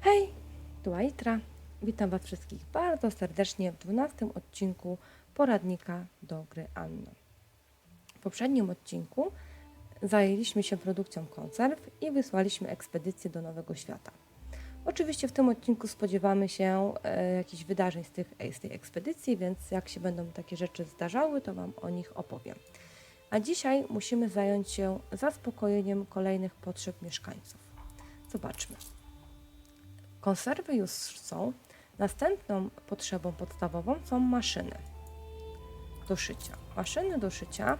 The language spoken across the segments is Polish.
Hej, tu Aitra. Witam Was wszystkich bardzo serdecznie w 12 odcinku poradnika do gry Anno. W poprzednim odcinku zajęliśmy się produkcją konserw i wysłaliśmy ekspedycję do Nowego Świata. Oczywiście w tym odcinku spodziewamy się e, jakichś wydarzeń z, tych, z tej ekspedycji, więc jak się będą takie rzeczy zdarzały, to Wam o nich opowiem. A dzisiaj musimy zająć się zaspokojeniem kolejnych potrzeb mieszkańców. Zobaczmy. Konserwy już są. Następną potrzebą podstawową są maszyny do szycia. Maszyny do szycia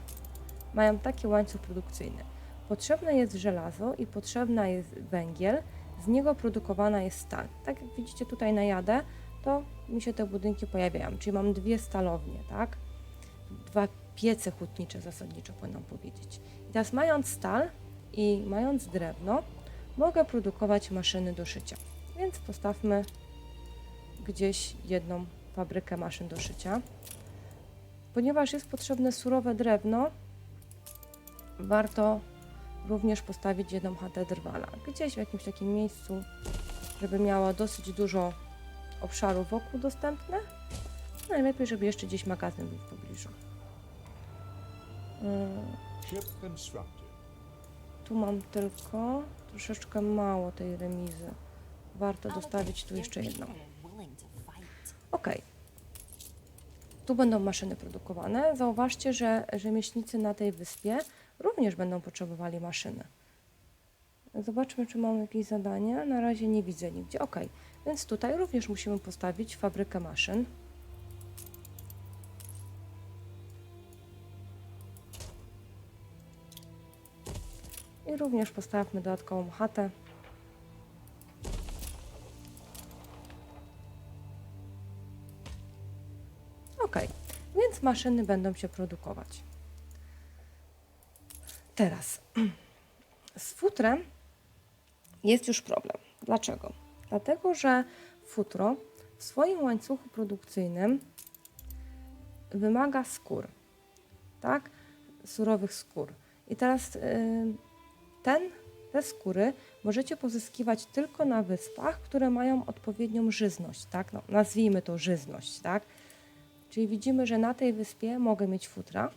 mają taki łańcuch produkcyjny. Potrzebne jest żelazo i potrzebna jest węgiel, z niego produkowana jest stal. Tak jak widzicie tutaj na jadę, to mi się te budynki pojawiają, czyli mam dwie stalownie, tak? Dwa piece hutnicze zasadniczo powinnam powiedzieć. I teraz mając stal i mając drewno, mogę produkować maszyny do szycia. Więc postawmy gdzieś jedną fabrykę maszyn do szycia. Ponieważ jest potrzebne surowe drewno, warto również postawić jedną chatę drwala. Gdzieś w jakimś takim miejscu, żeby miała dosyć dużo obszaru wokół dostępne. Najlepiej, żeby jeszcze gdzieś magazyn był w pobliżu. Tu mam tylko troszeczkę mało tej remizy. Warto dostawić tu jeszcze jedną. Ok. Tu będą maszyny produkowane. Zauważcie, że rzemieślnicy na tej wyspie również będą potrzebowali maszyny. Zobaczmy, czy mamy jakieś zadanie. Na razie nie widzę nigdzie. Ok. Więc tutaj również musimy postawić fabrykę maszyn. I również postawmy dodatkową chatę. Ok, więc maszyny będą się produkować. Teraz z futrem jest już problem. Dlaczego? Dlatego, że futro w swoim łańcuchu produkcyjnym wymaga skór, tak? Surowych skór. I teraz y, ten, te skóry możecie pozyskiwać tylko na wyspach, które mają odpowiednią żyzność, tak? No, nazwijmy to żyzność, tak? Czyli widzimy, że na tej wyspie mogę mieć futra,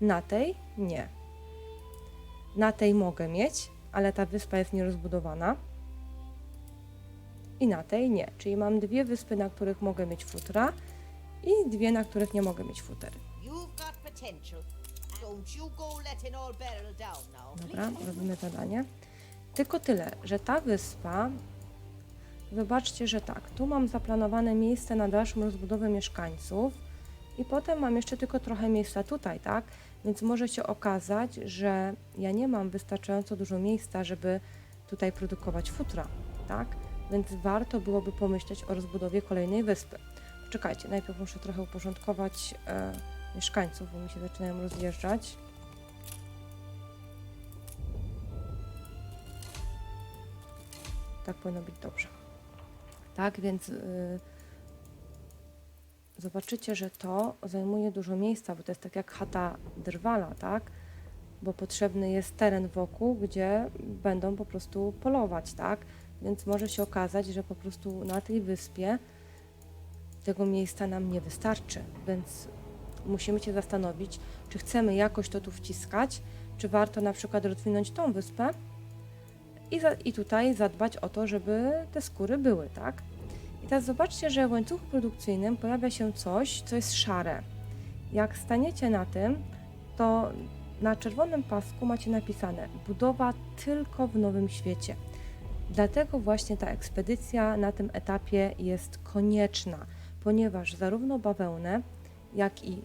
na tej nie. Na tej mogę mieć, ale ta wyspa jest nierozbudowana. I na tej nie. Czyli mam dwie wyspy, na których mogę mieć futra i dwie, na których nie mogę mieć futer. You've got potential. Dobra, robimy zadanie. Tylko tyle, że ta wyspa, zobaczcie, że tak, tu mam zaplanowane miejsce na dalszą rozbudowę mieszkańców i potem mam jeszcze tylko trochę miejsca tutaj, tak? Więc może się okazać, że ja nie mam wystarczająco dużo miejsca, żeby tutaj produkować futra, tak? Więc warto byłoby pomyśleć o rozbudowie kolejnej wyspy. Czekajcie, najpierw muszę trochę uporządkować e, mieszkańców, bo mi się zaczynają rozjeżdżać. Tak powinno być dobrze. Tak, więc y, zobaczycie, że to zajmuje dużo miejsca, bo to jest tak jak chata drwala, tak? Bo potrzebny jest teren wokół, gdzie będą po prostu polować, tak? Więc może się okazać, że po prostu na tej wyspie tego miejsca nam nie wystarczy, więc musimy się zastanowić, czy chcemy jakoś to tu wciskać, czy warto na przykład rozwinąć tą wyspę, i, za, i tutaj zadbać o to, żeby te skóry były, tak? I teraz zobaczcie, że w łańcuchu produkcyjnym pojawia się coś, co jest szare. Jak staniecie na tym, to na czerwonym pasku macie napisane budowa tylko w nowym świecie. Dlatego właśnie ta ekspedycja na tym etapie jest konieczna, ponieważ zarówno bawełnę, jak i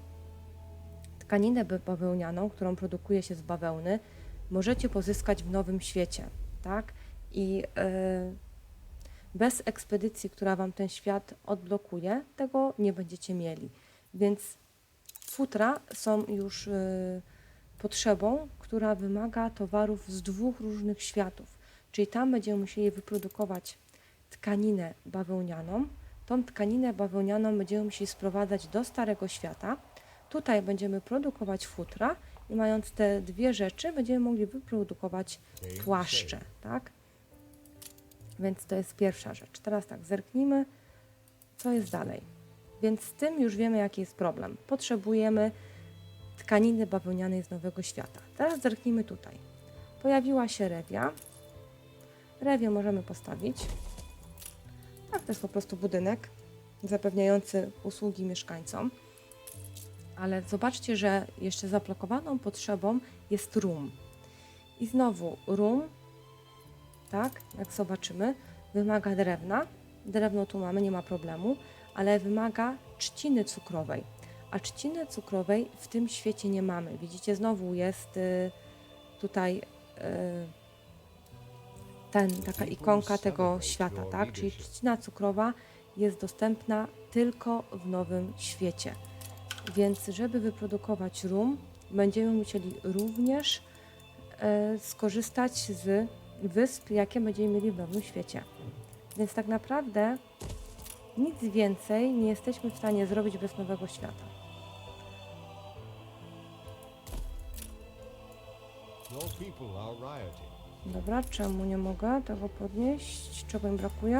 tkaninę ba- bawełnianą, którą produkuje się z bawełny, możecie pozyskać w nowym świecie, tak? I e, bez ekspedycji, która Wam ten świat odblokuje, tego nie będziecie mieli. Więc futra są już e, potrzebą, która wymaga towarów z dwóch różnych światów. Czyli tam będziemy musieli wyprodukować tkaninę bawełnianą. Tą tkaninę bawełnianą będziemy musieli sprowadzać do Starego Świata. Tutaj będziemy produkować futra i mając te dwie rzeczy, będziemy mogli wyprodukować płaszcze, tak? Więc to jest pierwsza rzecz. Teraz tak, zerknijmy, co jest dalej. Więc z tym już wiemy, jaki jest problem. Potrzebujemy tkaniny bawełnianej z Nowego Świata. Teraz zerknijmy tutaj. Pojawiła się rewia. Rewię możemy postawić. Tak, to jest po prostu budynek zapewniający usługi mieszkańcom. Ale zobaczcie, że jeszcze zablokowaną potrzebą jest rum. I znowu rum, tak, jak zobaczymy, wymaga drewna. Drewno tu mamy, nie ma problemu, ale wymaga trzciny cukrowej. A trzciny cukrowej w tym świecie nie mamy. Widzicie, znowu jest y, tutaj y, ten, taka ikonka tego świata, tak? Czyli trzcina cukrowa jest dostępna tylko w nowym świecie. Więc żeby wyprodukować rum, będziemy musieli również e, skorzystać z wysp, jakie będziemy mieli w nowym świecie. Więc tak naprawdę nic więcej nie jesteśmy w stanie zrobić bez nowego świata. Rioting. Dobra, czemu nie mogę tego podnieść? Czego im brakuje?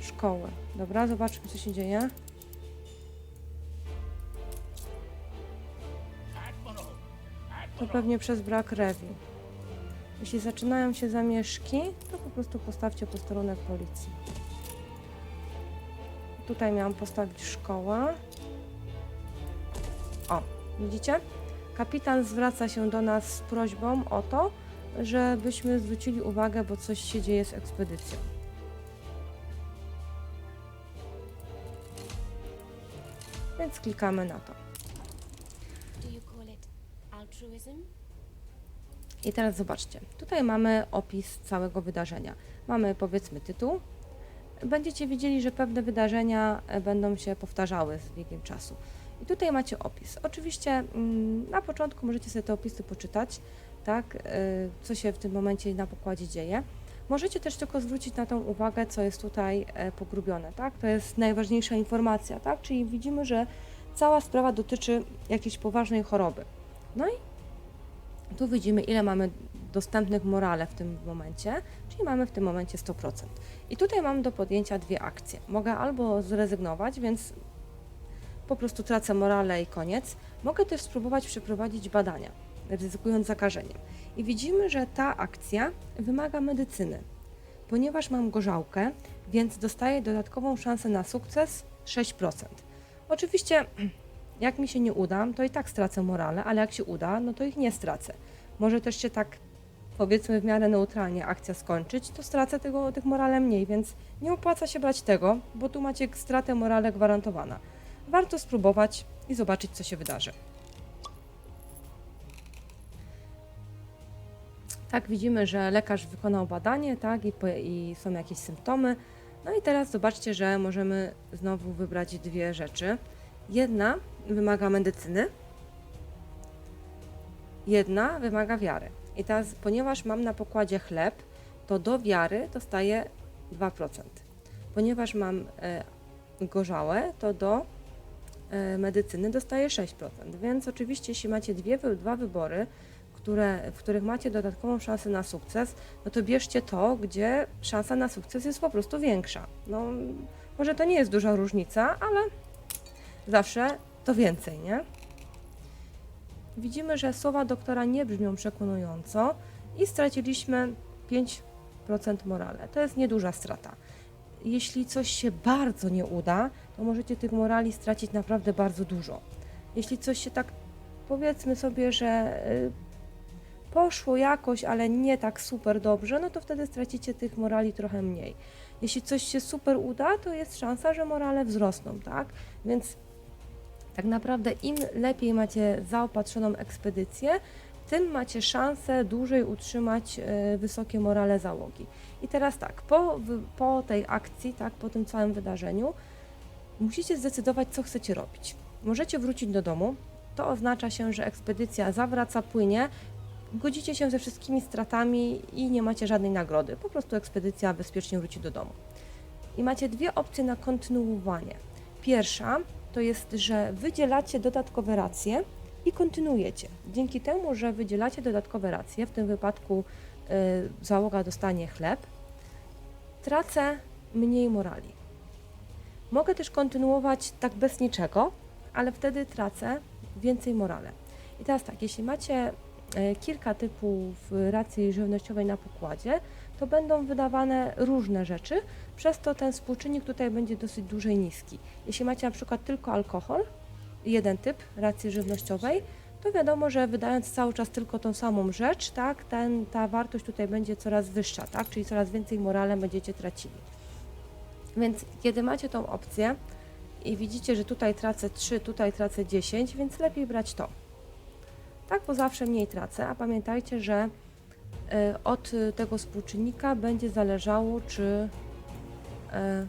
Szkoły. Dobra, zobaczmy co się dzieje. To pewnie przez brak rewi. Jeśli zaczynają się zamieszki, to po prostu postawcie posterunek policji. Tutaj miałam postawić szkołę. O, widzicie? Kapitan zwraca się do nas z prośbą o to, żebyśmy zwrócili uwagę, bo coś się dzieje z ekspedycją. Więc klikamy na to. I teraz zobaczcie, tutaj mamy opis całego wydarzenia. Mamy powiedzmy tytuł. Będziecie widzieli, że pewne wydarzenia e, będą się powtarzały z biegiem czasu. I tutaj macie opis. Oczywiście mm, na początku możecie sobie te opisy poczytać, tak, e, co się w tym momencie na pokładzie dzieje. Możecie też tylko zwrócić na tą uwagę, co jest tutaj e, pogrubione, tak? To jest najważniejsza informacja, tak? Czyli widzimy, że cała sprawa dotyczy jakiejś poważnej choroby. No i tu widzimy, ile mamy dostępnych morale w tym momencie, czyli mamy w tym momencie 100%. I tutaj mam do podjęcia dwie akcje. Mogę albo zrezygnować, więc po prostu tracę morale i koniec. Mogę też spróbować przeprowadzić badania, ryzykując zakażeniem. I widzimy, że ta akcja wymaga medycyny. Ponieważ mam gorzałkę, więc dostaję dodatkową szansę na sukces 6%. Oczywiście jak mi się nie uda, to i tak stracę morale, ale jak się uda, no to ich nie stracę. Może też się tak, powiedzmy w miarę neutralnie akcja skończyć, to stracę tego, tych morale mniej, więc nie opłaca się brać tego, bo tu macie stratę morale gwarantowana. Warto spróbować i zobaczyć, co się wydarzy. Tak, widzimy, że lekarz wykonał badanie, tak, i, i są jakieś symptomy. No i teraz zobaczcie, że możemy znowu wybrać dwie rzeczy. Jedna wymaga medycyny, jedna wymaga wiary. I teraz, ponieważ mam na pokładzie chleb, to do wiary dostaję 2%. Ponieważ mam e, gorzałe, to do e, medycyny dostaję 6%. Więc oczywiście, jeśli macie dwie, dwa wybory, które, w których macie dodatkową szansę na sukces, no to bierzcie to, gdzie szansa na sukces jest po prostu większa. No, może to nie jest duża różnica, ale zawsze to więcej, nie? Widzimy, że słowa doktora nie brzmią przekonująco i straciliśmy 5% morale. To jest nieduża strata. Jeśli coś się bardzo nie uda, to możecie tych morali stracić naprawdę bardzo dużo. Jeśli coś się tak, powiedzmy sobie, że y, poszło jakoś, ale nie tak super dobrze, no to wtedy stracicie tych morali trochę mniej. Jeśli coś się super uda, to jest szansa, że morale wzrosną, tak? Więc tak naprawdę im lepiej macie zaopatrzoną ekspedycję, tym macie szansę dłużej utrzymać e, wysokie morale załogi. I teraz tak, po, po tej akcji, tak, po tym całym wydarzeniu, musicie zdecydować, co chcecie robić. Możecie wrócić do domu, to oznacza się, że ekspedycja zawraca, płynie, godzicie się ze wszystkimi stratami i nie macie żadnej nagrody. Po prostu ekspedycja bezpiecznie wróci do domu. I macie dwie opcje na kontynuowanie. Pierwsza to jest, że wydzielacie dodatkowe racje i kontynuujecie. Dzięki temu, że wydzielacie dodatkowe racje, w tym wypadku y, załoga dostanie chleb, tracę mniej morali. Mogę też kontynuować tak bez niczego, ale wtedy tracę więcej morale. I teraz tak, jeśli macie e, kilka typów racji żywnościowej na pokładzie, to będą wydawane różne rzeczy, przez to ten współczynnik tutaj będzie dosyć duży i niski. Jeśli macie na przykład tylko alkohol, jeden typ racji żywnościowej, to wiadomo, że wydając cały czas tylko tą samą rzecz, tak, ten, ta wartość tutaj będzie coraz wyższa, tak, czyli coraz więcej morale będziecie tracili. Więc kiedy macie tą opcję i widzicie, że tutaj tracę 3, tutaj tracę 10, więc lepiej brać to. Tak, bo zawsze mniej tracę, a pamiętajcie, że e, od tego współczynnika będzie zależało, czy, e,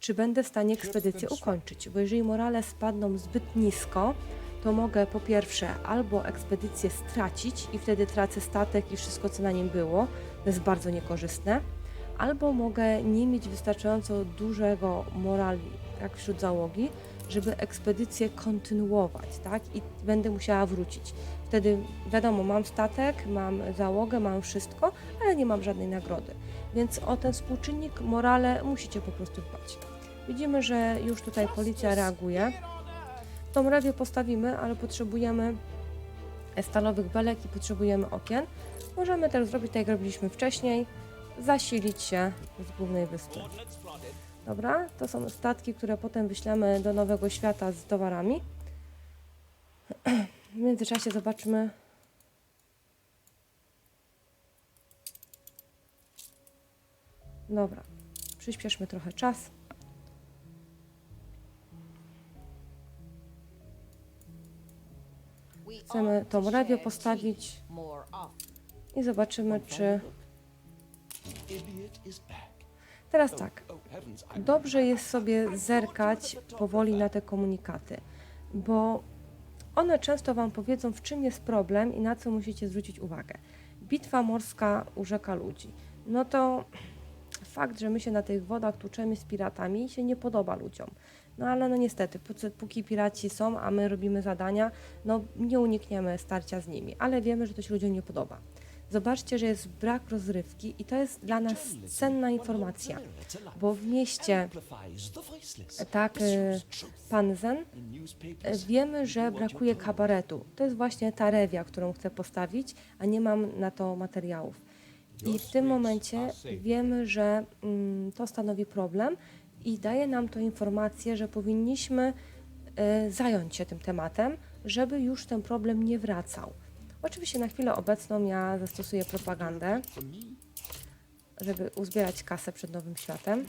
czy będę w stanie ekspedycję ukończyć. Bo jeżeli morale spadną zbyt nisko, to mogę po pierwsze albo ekspedycję stracić i wtedy tracę statek i wszystko, co na nim było, to jest bardzo niekorzystne, albo mogę nie mieć wystarczająco dużego morali, jak wśród załogi, żeby ekspedycję kontynuować, tak? I będę musiała wrócić. Wtedy wiadomo, mam statek, mam załogę, mam wszystko, ale nie mam żadnej nagrody. Więc o ten współczynnik morale musicie po prostu dbać. Widzimy, że już tutaj policja reaguje. Tą rewię postawimy, ale potrzebujemy stalowych belek i potrzebujemy okien. Możemy też zrobić tak, jak robiliśmy wcześniej, zasilić się z głównej wyspy. Dobra, to są statki, które potem wyślemy do Nowego Świata z towarami. W międzyczasie zobaczmy. Dobra, przyspieszmy trochę czas. Chcemy tą share postawić i zobaczymy, czy... Teraz tak, Oh heavens, I'm dobrze jest sobie zerkać powoli na te komunikaty, bo one często Wam powiedzą, w czym jest problem i na co musicie zwrócić uwagę. Bitwa morska urzeka ludzi. No to fakt, że my się na tych wodach tłuczemy z piratami się nie podoba ludziom. No ale no niestety, póki- piraci są, a my robimy zadania, no nie unikniemy starcia z nimi, ale wiemy, że to się ludziom nie podoba. Zobaczcie, że jest brak rozrywki i to jest dla nas cenna informacja, bo w mieście tak e, Panzen Newspapers. wiemy, że brakuje kabaretu. To jest właśnie ta rewia, którą chcę postawić, a nie mam na to materiałów. I w tym momencie wiemy, że mm, to stanowi problem i daje nam to informację, że powinniśmy e, zająć się tym tematem, żeby już ten problem nie wracał. Oczywiście na chwilę obecną ja zastosuję propagandę, żeby uzbierać kasę przed Nowym Światem.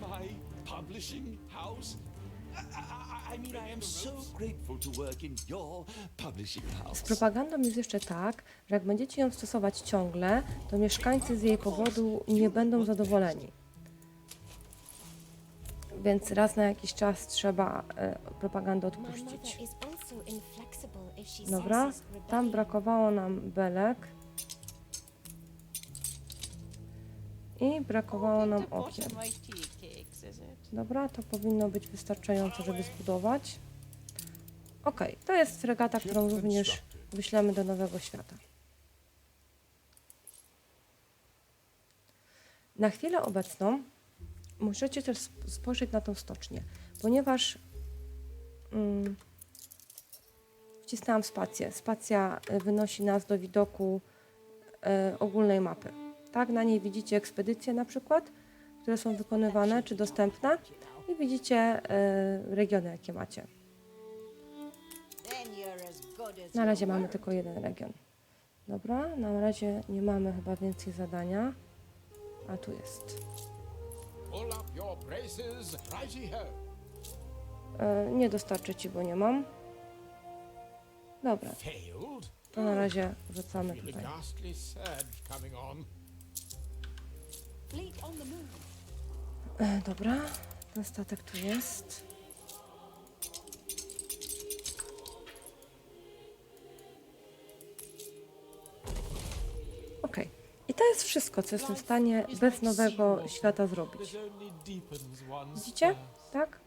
Z propagandą jest jeszcze tak, że jak będziecie ją stosować ciągle, to mieszkańcy z jej powodu nie będą zadowoleni. Więc raz na jakiś czas trzeba e, propagandę odpuścić. Dobra, tam brakowało nam belek. I brakowało nam okien. Dobra, to powinno być wystarczająco, żeby zbudować. Ok, to jest fregata, którą również wyślemy do Nowego Świata. Na chwilę obecną możecie też sp- spojrzeć na tą stocznię, ponieważ mm, wcisnęłam spację. Spacja y, wynosi nas do widoku y, ogólnej mapy. Tak, na niej widzicie ekspedycje na przykład, które są wykonywane czy dostępne i widzicie y, regiony, jakie macie. Na razie mamy tylko jeden region. Dobra, na razie nie mamy chyba więcej zadania. A tu jest. E, nie dostarczę ci, bo nie mam. Dobra, to na razie wracamy tutaj. E, dobra, ten statek tu jest. Okej. I to jest wszystko, co jestem w stanie bez nowego świata zrobić. Widzicie? Tak?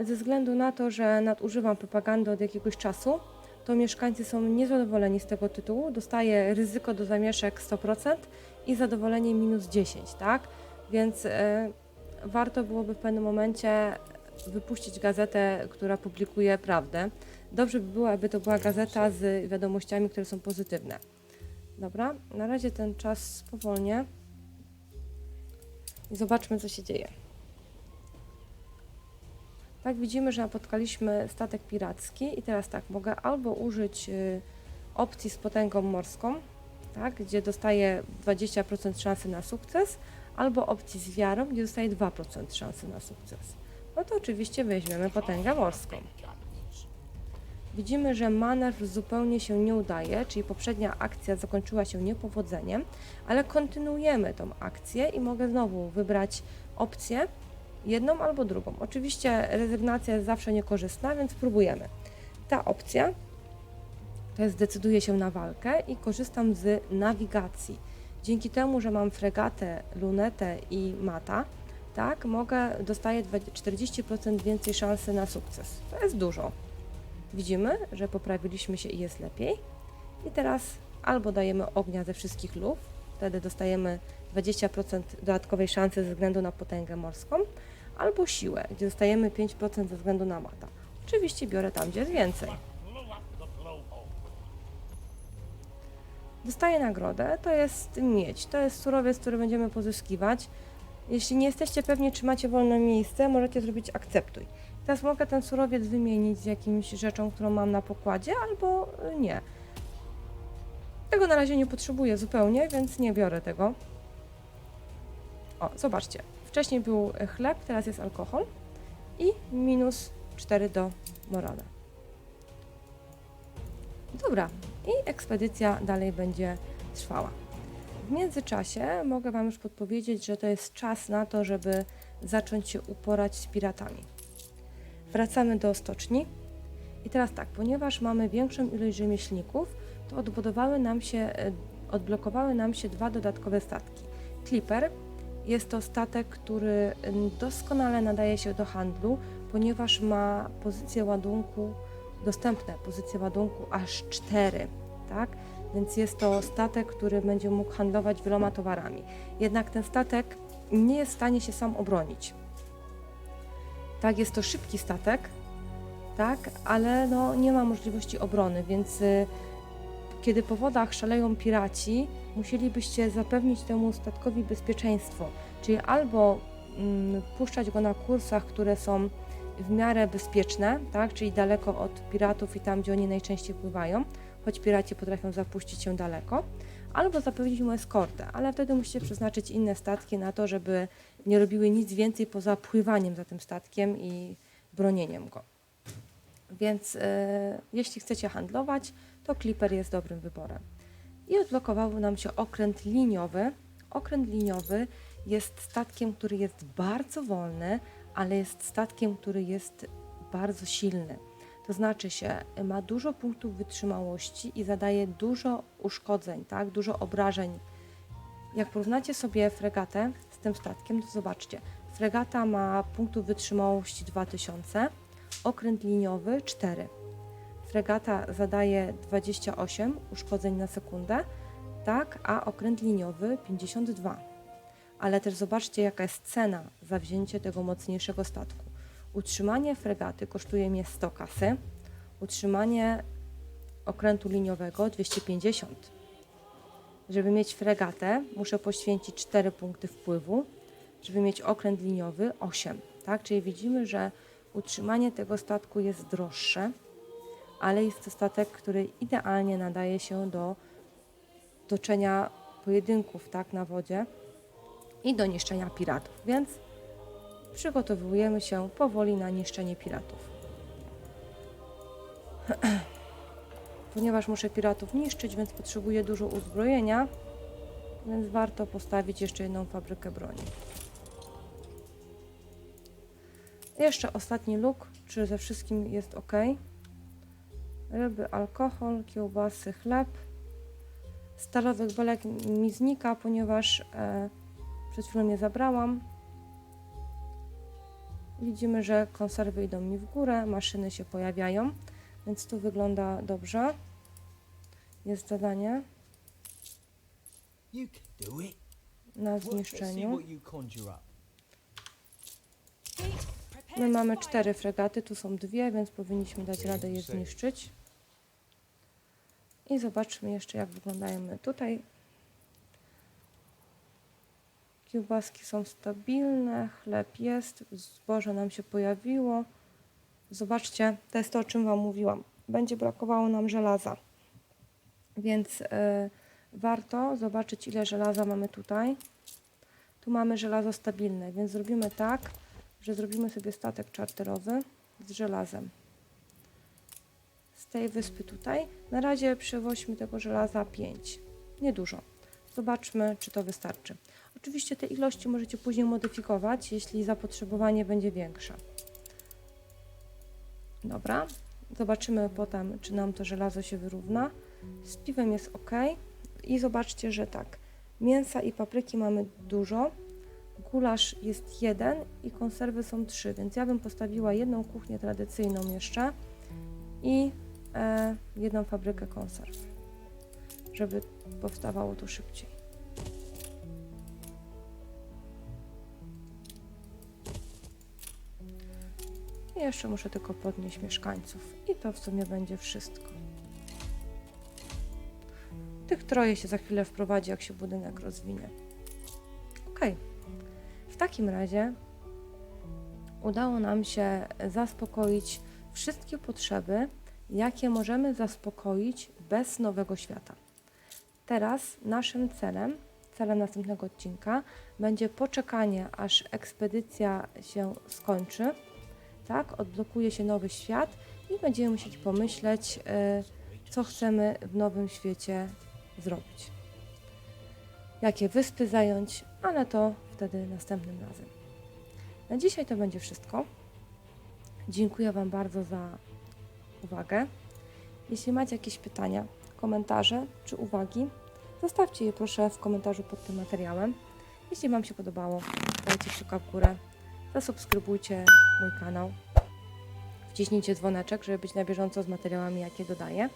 ze względu na to, że nadużywam propagandy od jakiegoś czasu, to mieszkańcy są niezadowoleni z tego tytułu. Dostaję ryzyko do zamieszek 100% i zadowolenie minus 10, tak? Więc e, warto byłoby w pewnym momencie wypuścić gazetę, która publikuje prawdę. Dobrze by było, aby to była gazeta z wiadomościami, które są pozytywne. Dobra, na razie ten czas spowolnię i zobaczmy, co się dzieje. Tak, widzimy, że napotkaliśmy statek piracki i teraz tak, mogę albo użyć y, opcji z potęgą morską, tak, gdzie dostaję 20% szansy na sukces, albo opcji z wiarą, gdzie dostaję 2% szansy na sukces. No to oczywiście weźmiemy potęgę morską. Widzimy, że manewr zupełnie się nie udaje, czyli poprzednia akcja zakończyła się niepowodzeniem, ale kontynuujemy tą akcję i mogę znowu wybrać opcję, jedną albo drugą. Oczywiście rezygnacja jest zawsze niekorzystna, więc spróbujemy. Ta opcja to jest decyduję się na walkę i korzystam z nawigacji. Dzięki temu, że mam fregatę, lunetę i mata, tak, mogę, dostaję 20 40% więcej szansy na sukces. To jest dużo. Widzimy, że poprawiliśmy się i jest lepiej. I teraz albo dajemy ognia ze wszystkich luf, wtedy dostajemy 20% dodatkowej szansy ze względu na potęgę morską, albo siłę, gdzie dostajemy 5% ze względu na mata. Oczywiście biorę tam, gdzie jest więcej. Dostaję nagrodę, to jest miedź, to jest surowiec, który będziemy pozyskiwać. Jeśli nie jesteście pewni, czy macie wolne miejsce, możecie zrobić akceptuj. Teraz mogę ten surowiec wymienić z jakimś rzeczą, którą mam na pokładzie, albo y, nie. Tego na razie nie potrzebuję zupełnie, więc nie biorę tego. O, zobaczcie. Wcześniej był e, chleb, teraz jest alkohol i minus 4 do morale. Dobra, i ekspedycja dalej będzie trwała. W międzyczasie mogę Wam już podpowiedzieć, że to jest czas na to, żeby zacząć się uporać z piratami. Wracamy do stoczni. I teraz tak, ponieważ mamy większą ilość rzemieślników, to odbudowały nam się, e, odblokowały nam się dwa dodatkowe statki. Clipper jest to statek, który doskonale nadaje się do handlu, ponieważ ma pozycję ładunku, dostępne pozycje ładunku aż cztery, tak? Więc jest to statek, który będzie mógł handlować wieloma towarami. Jednak ten statek nie jest w stanie się sam obronić. Tak, jest to szybki statek, tak, ale no, nie ma możliwości obrony, więc y, kiedy po wodach szaleją piraci, musielibyście zapewnić temu statkowi bezpieczeństwo, czyli albo mm, puszczać go na kursach, które są w miarę bezpieczne, tak, czyli daleko od piratów i tam, gdzie oni najczęściej pływają, choć piraci potrafią zapuścić się daleko, albo zapewnić mu eskortę, ale wtedy musicie przeznaczyć inne statki na to, żeby nie robiły nic więcej poza pływaniem za tym statkiem i bronieniem go. Więc e, jeśli chcecie handlować, to Clipper jest dobrym wyborem. I odblokował nam się okręt liniowy. Okręt liniowy jest statkiem, który jest bardzo wolny, ale jest statkiem, który jest bardzo silny. To znaczy się, ma dużo punktów wytrzymałości i zadaje dużo uszkodzeń, tak? dużo obrażeń. Jak porównacie sobie fregatę z tym statkiem, to zobaczcie. Fregata ma punktów wytrzymałości 2000, okręt liniowy 4. Fregata zadaje 28 uszkodzeń na sekundę, tak, a okręt liniowy 52. Ale też zobaczcie, jaka jest cena za wzięcie tego mocniejszego statku. Utrzymanie fregaty kosztuje mnie 100 kasy, utrzymanie okrętu liniowego 250. Żeby mieć fregatę, muszę poświęcić 4 punkty wpływu, żeby mieć okręt liniowy 8. Tak? Czyli widzimy, że utrzymanie tego statku jest droższe, ale jest to statek, który idealnie nadaje się do toczenia pojedynków tak, na wodzie i do niszczenia piratów. Więc przygotowujemy się powoli na niszczenie piratów. Ponieważ muszę piratów niszczyć, więc potrzebuję dużo uzbrojenia, więc warto postawić jeszcze jedną fabrykę broni. Jeszcze ostatni luk, czy ze wszystkim jest ok. Ryby, alkohol, kiełbasy, chleb. Stalowych belek mi znika, ponieważ e, przed chwilą je zabrałam. Widzimy, że konserwy idą mi w górę, maszyny się pojawiają, więc tu wygląda dobrze. Jest zadanie na zniszczeniu. My mamy cztery fregaty, tu są dwie, więc powinniśmy dać radę je zniszczyć. I zobaczmy jeszcze, jak wyglądają my tutaj. Kiełbaski są stabilne, chleb jest, zboże nam się pojawiło. Zobaczcie, to jest to, o czym Wam mówiłam. Będzie brakowało nam żelaza. Więc y, warto zobaczyć, ile żelaza mamy tutaj. Tu mamy żelazo stabilne, więc zrobimy tak, że zrobimy sobie statek czarterowy z żelazem. Z tej wyspy tutaj. Na razie przewoźmy tego żelaza 5. Niedużo. Zobaczmy, czy to wystarczy. Oczywiście te ilości możecie później modyfikować, jeśli zapotrzebowanie będzie większe. Dobra. Zobaczymy potem, czy nam to żelazo się wyrówna. Z piwem jest ok. I zobaczcie, że tak. Mięsa i papryki mamy dużo. Gulasz jest jeden i konserwy są trzy, więc ja bym postawiła jedną kuchnię tradycyjną jeszcze i e, jedną fabrykę konserw, żeby powstawało to szybciej. Jeszcze muszę tylko podnieść mieszkańców i to w sumie będzie wszystko. Tych troje się za chwilę wprowadzi, jak się budynek rozwinie. Okej. W takim razie udało nam się zaspokoić wszystkie potrzeby, jakie możemy zaspokoić bez nowego świata. Teraz naszym celem, celem następnego odcinka będzie poczekanie, aż ekspedycja się skończy, tak, odblokuje się nowy świat i będziemy musieć pomyśleć, y, co chcemy w nowym świecie zrobić jakie wyspy zająć, ale to wtedy następnym razem. Na dzisiaj to będzie wszystko. Dziękuję Wam bardzo za uwagę. Jeśli macie jakieś pytania, komentarze czy uwagi, zostawcie je proszę w komentarzu pod tym materiałem. Jeśli Wam się podobało, dajcie kciuka w górę, zasubskrybujcie mój kanał, wciśnijcie dzwoneczek, żeby być na bieżąco z materiałami, jakie dodaję.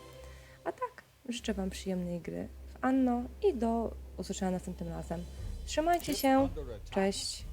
A tak, życzę Wam przyjemnej gry w Anno i do usłyszenia następnym razem. Trzymajcie się, cześć!